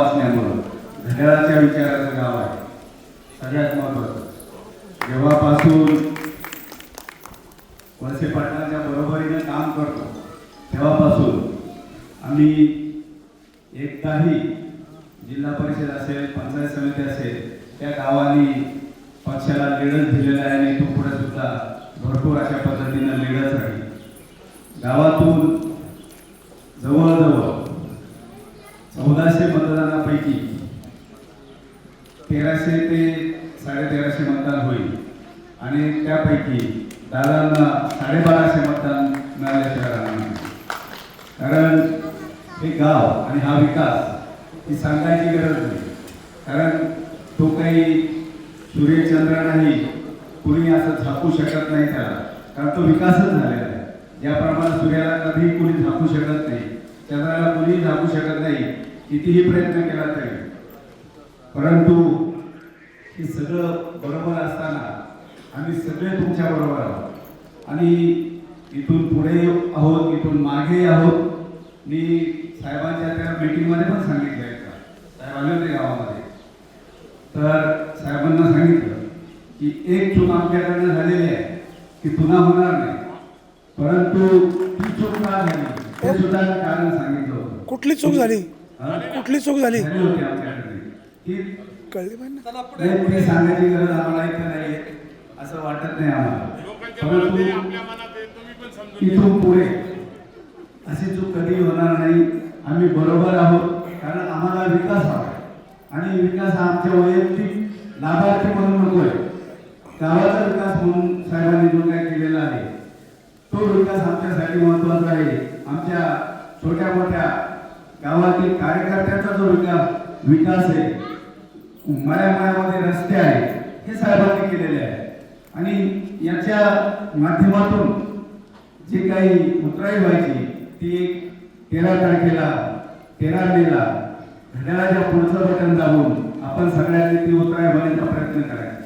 असल्यामुळं घड्याळाच्या विचाराचं गाव आहे. सगळ्यात महत्वाचं. जेव्हापासून वळसे पाटलांच्या बरोबरीनं काम करतो तेव्हापासून आम्ही एकदाही जिल्हा परिषद असेल पंचायत समिती असेल त्या गावाने पक्षाला लिडच दिलेला आहे आणि तो पुढे सुद्धा भरपूर अशा पद्धतीनं लिडच राहील. गावातून मतदानापैकी तेराशे ते साडेतेराशे मतदान होईल. आणि त्यापैकी दादांना साडेबाराशे मतदान मिळाल्याशिवाय राहणार नाही. कारण हे गाव आणि हा विकास ही सांगायची गरज नाही. कारण तो काही सूर्यचंद्र नाही कुणी असं झाकू शकत नाही त्याला. कारण तो विकासच झालेला आहे. ज्याप्रमाणे सूर्याला कधीही कुणी झाकू शकत नाही चंद्राला कुणीही झाकू शकत नाही कितीही प्रयत्न केला तरी. परंतु हे सगळं बरोबर असताना आम्ही सगळे तुमच्या बरोबर आहोत. आणि इथून पुढे आहोत इथून मागे आहोत. मी साहेबांच्या त्या मीटिंगमध्ये पण सांगितलं आहे का? साहेब आले होते गावामध्ये. तर साहेबांना सांगितलं की एक चूक आमच्याकडनं झालेली आहे की पुन्हा होणार नाही. परंतु ती चूक का झाली? ते सुद्धा कारण सांगितलं होतं. कुठली चूक झाली? कुठली चूक झाली? कळली पाहिजे सांगायची गरज आम्हाला इथं नाही असं वाटत नाही आम्हाला. इथून पुढे अशी चूक कधी होणार नाही. आम्ही बरोबर आहोत कारण आम्हाला विकास हवा आहे. आणि विकास हा आमच्या वैयक्तिक लाभार्थी म्हणून नकोय गावाचा विकास म्हणून साहेबांनी जो काय केलेला आहे तो विकास आमच्यासाठी महत्त्वाचा आहे. आमच्या छोट्या मोठ्या गावातील कार्यकर्त्यांचा जो विकास विकास आहे माया मायामध्ये रस्ते आहे हे साहेबांनी केलेले आहे. आणि याच्या माध्यमातून जे काही उतराई व्हायची ती एक तेरा तारखेला तेरा मेला घड्याळाच्या पुढचं बटन दाबून आपण सगळ्यांनी ती उतराई भरण्याचा प्रयत्न करायचा.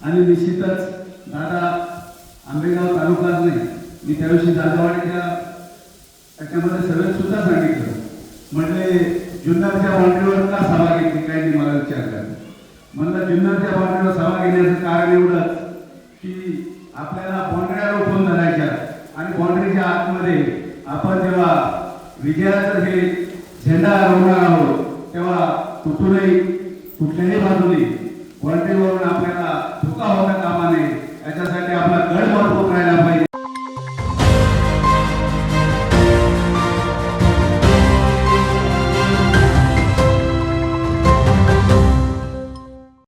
आणि निश्चितच दादा आंबेगाव तालुकाच नाही मी त्या दिवशी दादावाडीच्या त्याच्यामध्ये सगळं सुद्धा सांगितलं. म्हणजे जुन्नरच्या बाउंड्रीवर का सभा घेतली? काय नाही मला विचारलं म्हणलं जुन्नरच्या बाउंड्रीवर सभा घेण्याचं कारण एवढंच की आपल्याला बाउंड्र्या रोखून धरायच्या आणि बाउंड्रीच्या आतमध्ये आपण जेव्हा विजयाचं हे झेंडा रोवणार आहोत तेव्हा कुठूनही कुठल्याही बाजूने बाउंड्रीवरून आपल्याला धोका होता कामा नये. याच्यासाठी आपला गड